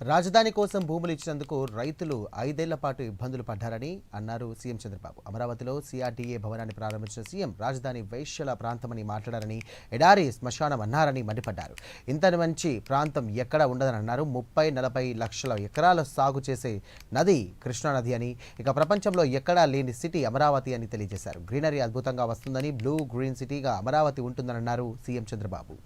రాజధాని కోసం భూములు ఇచ్చినందుకు రైతులు ఐదేళ్ళ పాటు ఇబ్బందులు పడ్డారని అన్నారు సీఎం చంద్రబాబు. అమరావతిలో సిఆర్డీఏ భవనాన్ని ప్రారంభించిన సీఎం రాజధాని వైశ్యల ప్రాంతమని మాట్లాడారని ఎడారి శ్మశానం అన్నారని మండిపడ్డారు. ఇంత మంచి ప్రాంతం ఎక్కడ ఉండదని అన్నారు. ముప్పై నలభై లక్షల ఎకరాల సాగు చేసే నది కృష్ణానది అని ఇక ప్రపంచంలో ఎక్కడా లేని సిటీ అమరావతి అని తెలియజేశారు. గ్రీనరీ అద్భుతంగా వస్తుందని బ్లూ గ్రీన్ సిటీగా అమరావతి ఉంటుందని అన్నారు సీఎం చంద్రబాబు.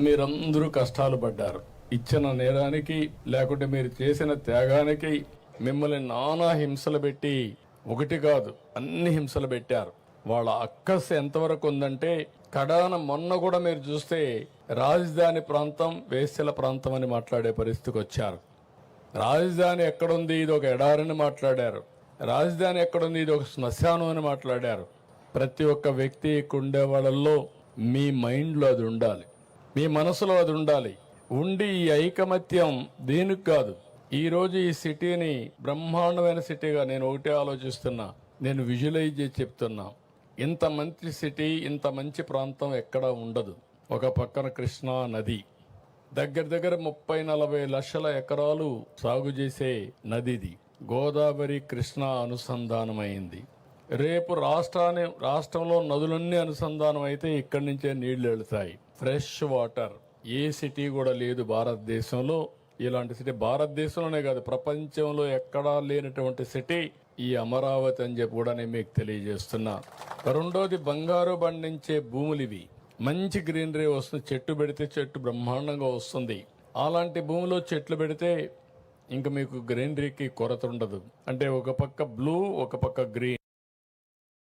మీరందరూ కష్టాలు పడ్డారు. ఇచ్చిన నేరానికి లేకుంటే మీరు చేసిన త్యాగానికి మిమ్మల్ని నానా హింసలు పెట్టి ఒకటి కాదు అన్ని హింసలు పెట్టారు. వాళ్ళ అక్కస్ ఎంతవరకు ఉందంటే కడాన మొన్న కూడా మీరు చూస్తే రాజధాని ప్రాంతం వేశ్యల ప్రాంతం అని మాట్లాడే పరిస్థితికి వచ్చారు. రాజధాని ఎక్కడుంది? ఇది ఒక ఎడారని మాట్లాడారు. రాజధాని ఎక్కడుంది? ఇది ఒక శ్మశానం అని మాట్లాడారు. ప్రతి ఒక్క వ్యక్తి ఇక్కడ ఉండే వాళ్ళల్లో మీ మైండ్లో అది ఉండాలి. మీ మనసులో అది ఉండాలి. ఉండి ఈ ఐకమత్యం దేనికి కాదు. ఈరోజు ఈ సిటీని బ్రహ్మాండమైన సిటీగా నేను ఒకటే ఆలోచిస్తున్నా. నేను విజువలైజ్ చేసి చెప్తున్నా. ఇంత మంచి సిటీ ఇంత మంచి ప్రాంతం ఎక్కడా ఉండదు. ఒక పక్కన కృష్ణా నది. దగ్గర దగ్గర ముప్పై నలభై లక్షల ఎకరాలు సాగు చేసే నదిది. గోదావరి కృష్ణ అనుసంధానమైంది. రేపు రాష్ట్రాన్ని రాష్ట్రంలో నదులన్నీ అనుసంధానం అయితే ఇక్కడి నుంచే నీళ్ళు వెళతాయి ఫ్రెష్ వాటర్. ఏ సిటీ కూడా లేదు భారతదేశంలో. ఇలాంటి సిటీ భారతదేశంలోనే కాదు ప్రపంచంలో ఎక్కడా లేనటువంటి సిటీ ఈ అమరావతి అని చెప్పి కూడా నేను మీకు తెలియజేస్తున్నా. రెండోది బంగారు పండించే భూములు ఇవి. మంచి గ్రీనరీ వస్తుంది చెట్టు పెడితే చెట్టు బ్రహ్మాండంగా వస్తుంది. అలాంటి భూమిలో చెట్లు పెడితే ఇంకా మీకు గ్రీనరీకి కొరత ఉండదు. అంటే ఒక పక్క బ్లూ ఒక పక్క గ్రీన్.